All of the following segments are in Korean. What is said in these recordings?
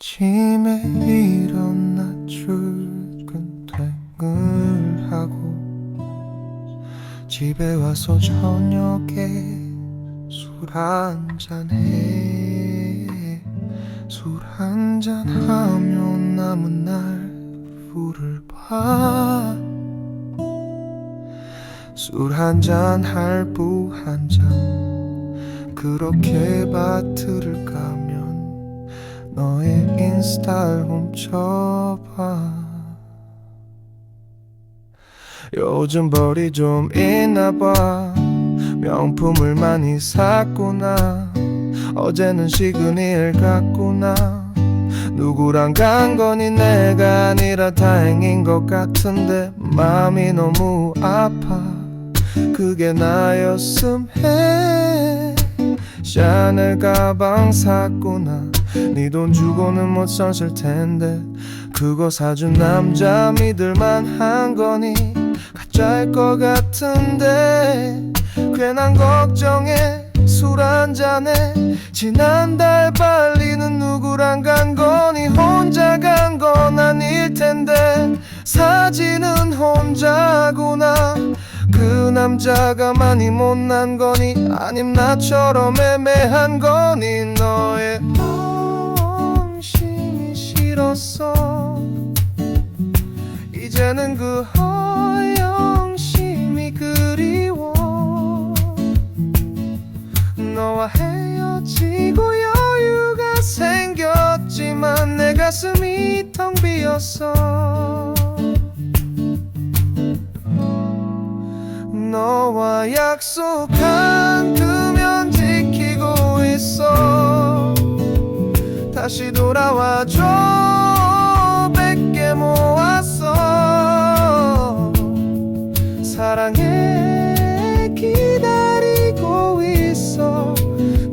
아침에 일어나 출근 퇴근을 하고 집에 와서 저녁에 술 한잔 해. 술 한잔 하면 남은 하루를 봐. 술 한잔 할부 한잔 그렇게 인 스타를 훔쳐봐. 요즘 벌이 좀 있나봐. 명품을 많이 샀구나. 어제는 시그니엘 갔구나. 누구랑 간 거니 내가 아니라 다행인 것 같은데 마음이 너무 아파. 그게 나였음 해 샤넬 가방 샀구나. 네 돈 주고는 못 사실 텐데. 그거 사준 남자 믿을만 한 거니? 가짜일 것 같은데. 괜한 걱정에 술 한잔해. 지난달 발리는 누구랑 남자가 많이 못난 거니 아님 나처럼 애매한 거니 너의 영심이 싫었어 이제는 그 허영심이 그리워 너와 헤어지고 여유가 생겼지만 내 가슴이 텅 비었어 너와 약속한 두면 지키고 있어. 다시 돌아와줘. 백개 모았어. 사랑해. 기다리고 있어.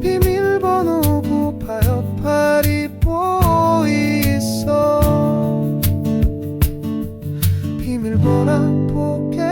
비밀번호 9868이 보이소. 비밀번호 보게